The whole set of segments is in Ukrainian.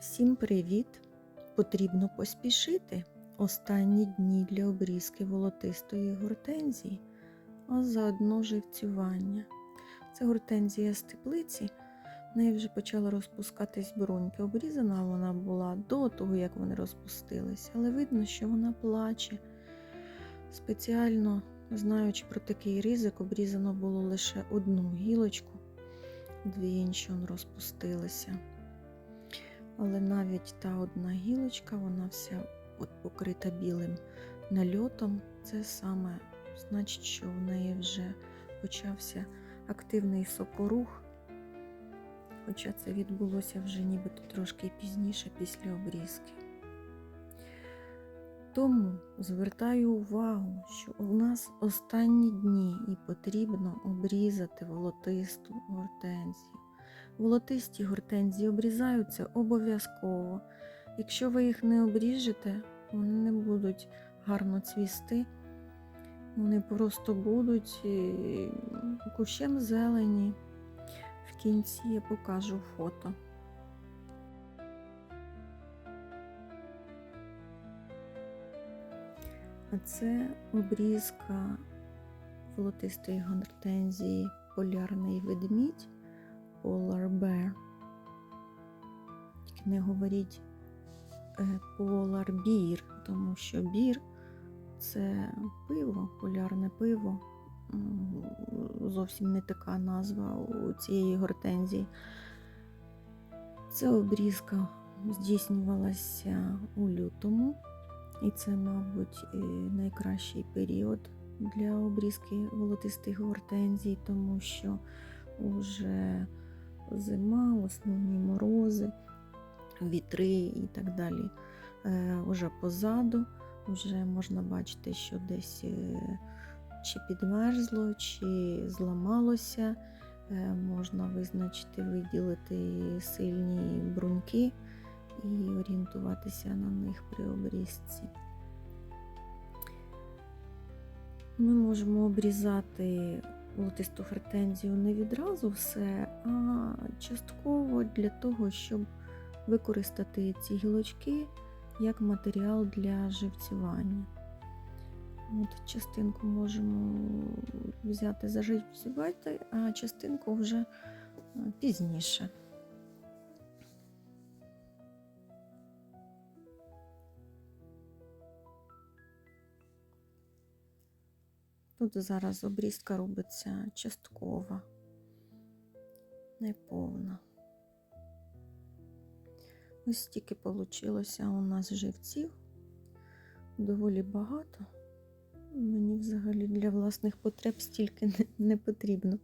Всім привіт! Потрібно поспішити останні дні для обрізки волотистої гортензії, а заодно живцювання. Це гортензія з теплиці. В неї вже почала розпускатись бруньки. Обрізана вона була до того, як вони розпустилися, але видно, що вона плаче. Спеціально, знаючи про такий ризик, обрізано було лише одну гілочку, дві інші розпустилися. Але навіть та одна гілочка, вона вся от покрита білим нальотом. Це саме значить, що в неї вже почався активний сокорух. Хоча це відбулося вже нібито трошки пізніше після обрізки. Тому звертаю увагу, що у нас останні дні і потрібно обрізати волотисту гортензію. Волотисті гортензії обрізаються обов'язково. Якщо ви їх не обріжете, вони не будуть гарно цвісти. Вони просто будуть е, кущем зелені. В кінці я покажу фото. А це обрізка волотистої гортензії полярний ведмідь. Polar Bear. Тільки не говоріть е, Polar Beer, тому що бір це пиво, полярне пиво. Зовсім не така назва у цієї гортензії. Це обрізка здійснювалася у лютому, і це, мабуть, найкращий період для обрізки волотистих гортензій, тому що вже зима, основні морози, вітри і так далі. Е, Уже позаду, вже можна бачити, що десь е, чи підмерзло, чи зламалося. Е, Можна визначити, виділити сильні бруньки і орієнтуватися на них при обрізці. Ми можемо обрізати волотисту гортензію не відразу все, а частково для того, щоб використати ці гілочки як матеріал для живцювання. От частинку можемо взяти заживцювати, а частинку вже пізніше. Тут зараз обрізка робиться часткова, неповна. Ось стільки вийшло у нас живців, доволі багато. Мені взагалі для власних потреб стільки не, потрібно.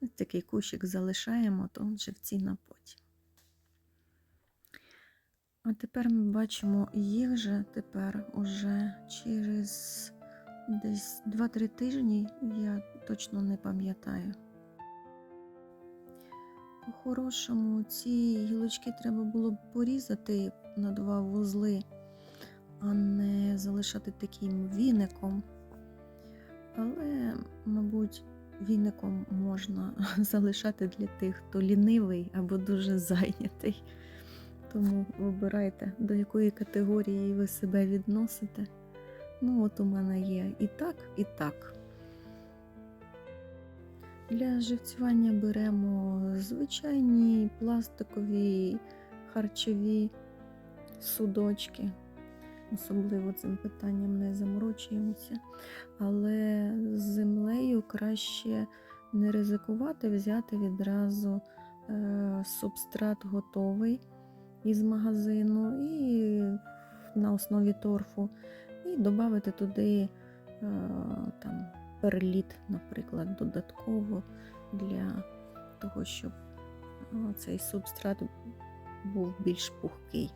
Ось такий кущик залишаємо, то живці на потім. А тепер ми бачимо їх же тепер уже через десь 2-3 тижні, я точно не пам'ятаю. По-хорошому, ці гілочки треба було б порізати на два вузли, а не залишати таким віником. Але, мабуть, віником можна залишати для тих, хто лінивий або дуже зайнятий. Тому вибирайте, до якої категорії ви себе відносите. Ну, от у мене є і так, і так. Для живцювання беремо звичайні пластикові харчові судочки. Особливо цим питанням не заморочуємося. Але з землею краще не ризикувати, взяти відразу е, субстрат готовий із магазину і на основі торфу, і додати туди е, там, перліт, наприклад, додатково для того, щоб е, цей субстрат був більш пухкий.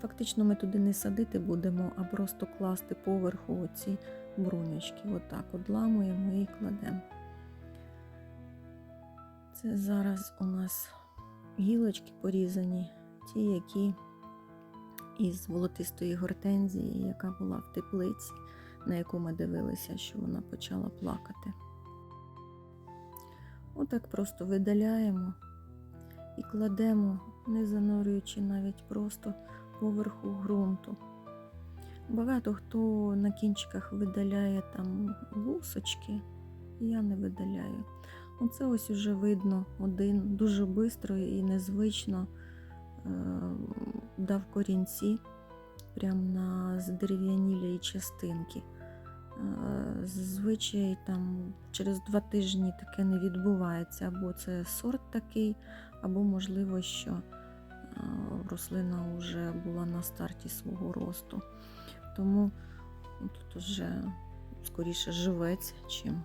Фактично ми туди не садити будемо, а просто класти поверху оці брунячки. Отак одламуємо і кладемо. Це зараз у нас гілочки порізані, ті, які із волотистої гортензії, яка була в теплиці, на яку ми дивилися, що вона почала плакати. Отак просто видаляємо і кладемо, не занурюючи навіть просто поверху ґрунту. Багато хто на кінчиках видаляє там лусочки, я не видаляю. Оце ось уже видно один дуже швидко і незвично дав корінці прямо на здерев'янілі частинки. Е, Зазвичай там через два тижні таке не відбувається, або це сорт такий, або можливо, що е, рослина вже була на старті свого росту. Тому тут вже скоріше живець, чим е,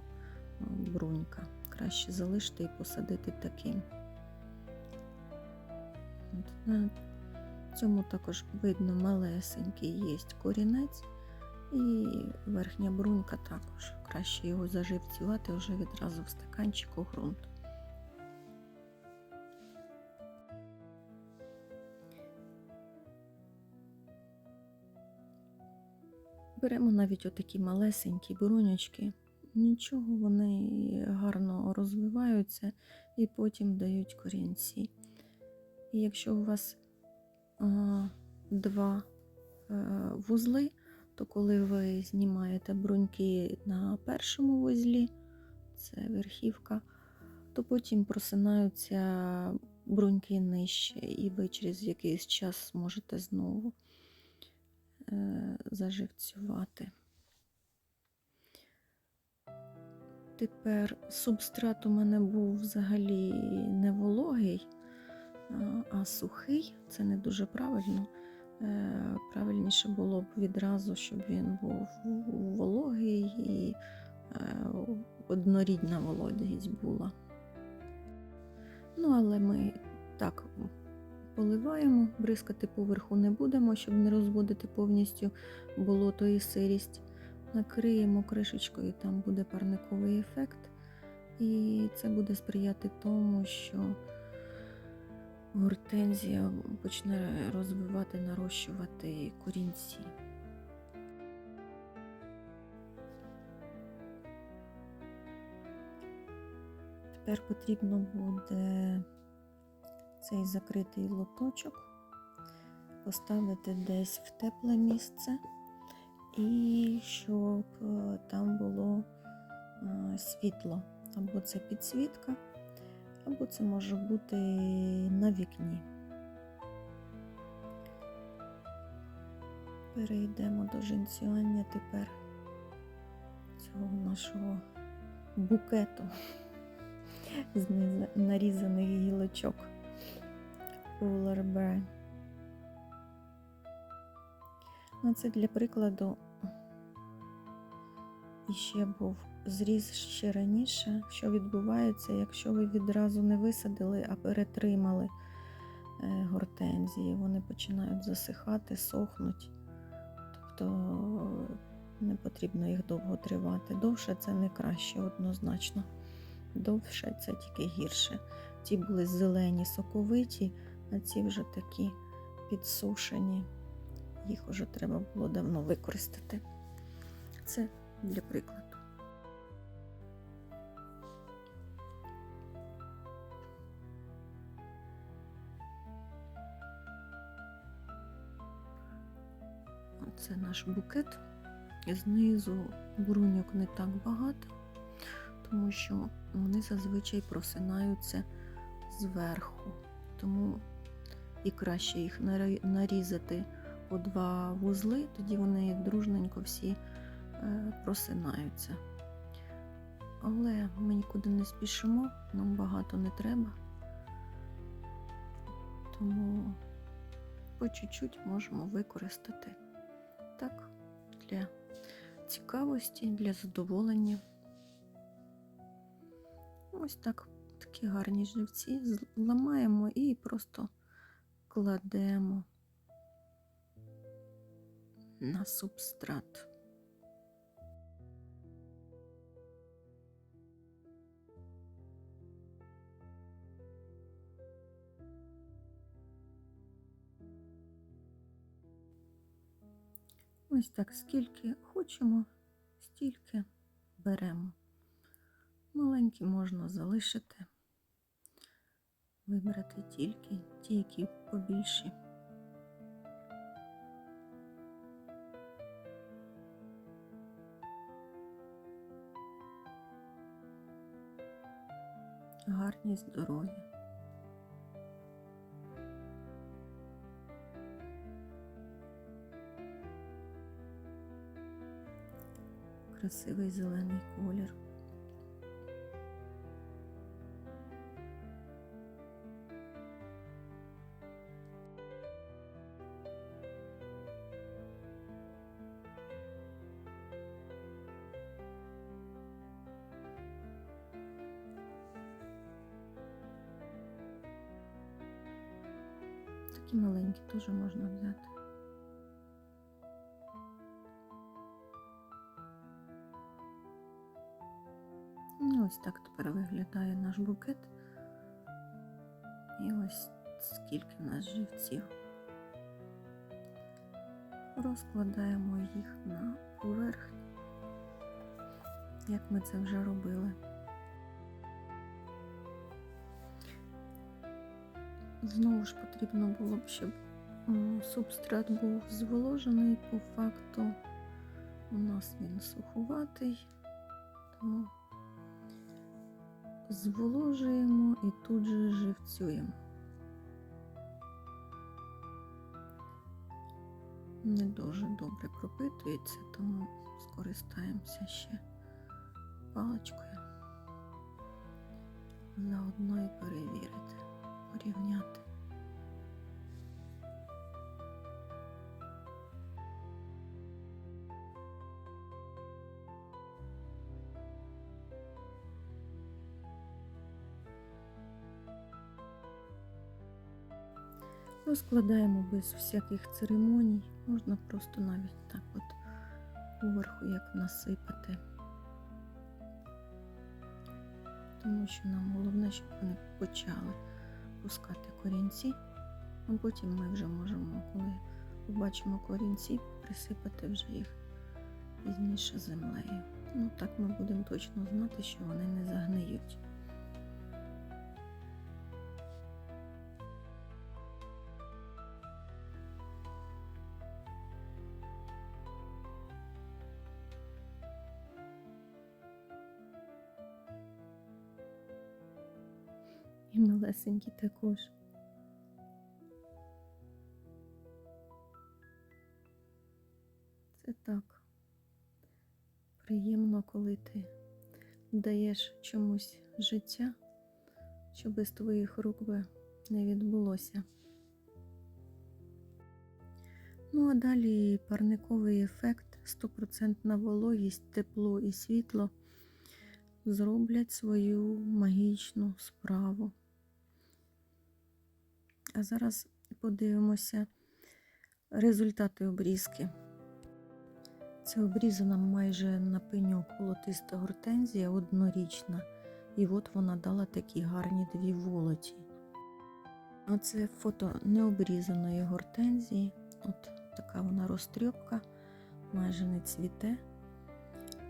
брунька. Краще залишити і посадити таким. На цьому також видно малесенький є корінець. І верхня брунька також. Краще його заживцювати вже відразу в стаканчику ґрунту. Беремо навіть отакі малесенькі бруньочки. Нічого, вони гарно розвиваються і потім дають корінці. І якщо у вас а, два е, вузли, то коли ви знімаєте бруньки на першому вузлі, це верхівка, то потім просинаються бруньки нижче, і ви через якийсь час зможете знову е, заживцювати. Тепер субстрат у мене був взагалі не а- сухий. Це не дуже правильно. Е, Правильніше було б відразу, щоб він був вологий і е, однорідна вологість була. Ну, але ми так поливаємо, бризкати поверху не будемо, щоб не розводити повністю болото і сирість. Накриємо кришечкою, там буде парниковий ефект, і це буде сприяти тому, що гортензія почне розвивати, нарощувати корінці. Тепер потрібно буде цей закритий лоточок поставити десь в тепле місце, і щоб е, там було е, світло. Або це підсвітка, або це може бути на вікні. Перейдемо до жінціювання тепер цього нашого букету з нарізаних гілочок Bear. Ну, це для прикладу іще був зріз ще раніше, що відбувається, якщо ви відразу не висадили, а перетримали е, гортензії, вони починають засихати, сохнуть. Тобто не потрібно їх довго тривати. Довше це не краще однозначно. Довше це тільки гірше. Ті були зелені, соковиті, а ці вже такі підсушені. Їх вже треба було давно використати. Це для прикладу. Це наш букет. Знизу бруньок не так багато, тому що вони зазвичай просинаються зверху. Тому і краще їх нарізати по два вузли, тоді вони дружненько всі просинаються. Але ми нікуди не спішимо, нам багато не треба. Тому по чуть-чуть можемо використати так для цікавості, для задоволення. Ось так такі гарні живці зламаємо і просто кладемо на субстрат. Ось так, скільки хочемо, стільки беремо. Маленькі можна залишити. вибрати тільки ті, які побільші. Гарні, здорові. Красивий зелений колір. Такі маленькі теж можна взяти. Ось так тепер виглядає наш букет. І ось скільки в нас живців. Розкладаємо їх на поверхню, як ми це вже робили. Знову ж потрібно було б, щоб субстрат був зволожений. По факту у нас він сухуватий, тому зволожуємо і тут же живцюємо. Не дуже добре пропитується, тому скористаємося ще паличкою. Заодно і перевірити, порівняти. Розкладаємо без всяких церемоній, можна просто навіть так от поверху як насипати. Тому що нам головне, щоб вони почали пускати корінці, а потім ми вже можемо, коли побачимо корінці, присипати вже їх пізніше землею. Ну так ми будемо точно знати, що вони не загниють. Малесенькі також. Це так. Приємно, коли ти даєш чомусь життя, що без твоїх рук би не відбулося. Ну а далі парниковий ефект, стопроцентна вологість, тепло і світло зроблять свою магічну справу. А зараз подивимося результати обрізки. Це обрізана майже на пеньок волотиста гортензія однорічна, і от вона дала такі гарні дві волоті. А це фото необрізаної гортензії. От така вона розтрьопка, майже не цвіте,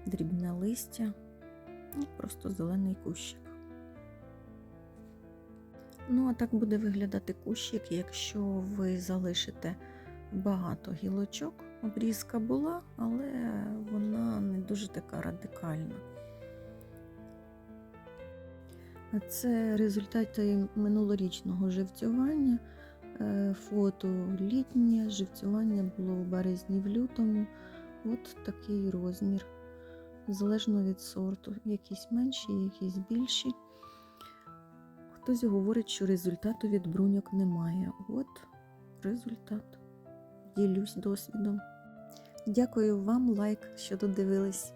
дрібне листя. Просто зелений кущик. Ну, а так буде виглядати кущик, якщо ви залишите багато гілочок. Обрізка була, але вона не дуже така радикальна. Це результати минулорічного живцювання. Е, Фото літнє, живцювання було в березні в лютому. От такий розмір залежно від сорту. Якісь менші, якісь більші. Хтось говорить, що результату від бруньок немає. От результат. Ділюсь досвідом. Дякую вам, лайк, що додивились.